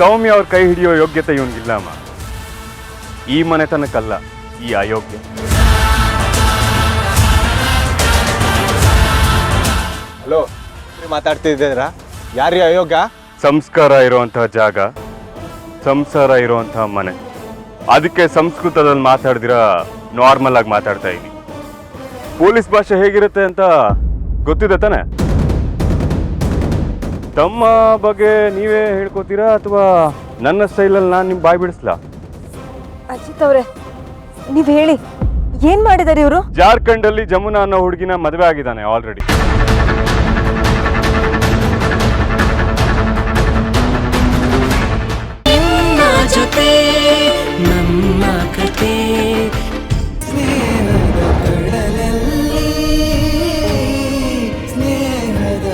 ಸೌಮ್ಯ ಅವ್ರ ಕೈ ಹಿಡಿಯೋ ಯೋಗ್ಯತೆ ಇವನಿಗಿಲ್ಲಮ್ಮ ಈ ಮನೆತನಕ್ಕಲ್ಲ ಈ ಅಯೋಗ್ಯ. ಹಲೋ ಮಾತಾಡ್ತಿದ್ದೀರಾ ಯಾರೀ ಅಯೋಗ್ಯ? ಸಂಸ್ಕಾರ ಇರುವಂತಹ ಜಾಗ ಸಂಸಾರ ಇರುವಂತಹ ಮನೆ. ಅದಕ್ಕೆ ಸಂಸ್ಕೃತದಲ್ಲಿ ಮಾತಾಡಿದಿರ ನಾರ್ಮಲ್ ಆಗಿ ಮಾತಾಡ್ತಾ ಇದ್ದೀನಿ ಪೊಲೀಸ್ ಭಾಷೆ ಹೇಗಿರುತ್ತೆ ಅಂತ ಗೊತ್ತಿದೆ ತಾನೆ? ತಮ್ಮ ಬಗ್ಗೆ ನೀವೇ ಹೇಳ್ಕೊತೀರಾ ಅಥವಾ ನನ್ನ ಸ್ಟೈಲಲ್ಲಿ ನಾನು ನಿಮ್ ಬಾಯ್ ಬಿಡಿಸ್ಲಾ? ಅಜಿತ್ ಅವರೇ ನೀವ್ ಹೇಳಿ ಏನ್ ಮಾಡಿದಾರೆ ಇವರು? ಜಾರ್ಖಂಡ್ ಅಲ್ಲಿ ಜಮುನಾ ಅನ್ನೋ ಹುಡುಗಿನ ಮದುವೆ ಆಗಿದ್ದಾನೆ ಆಲ್ರೆಡಿ ಸ್ನೇಹದ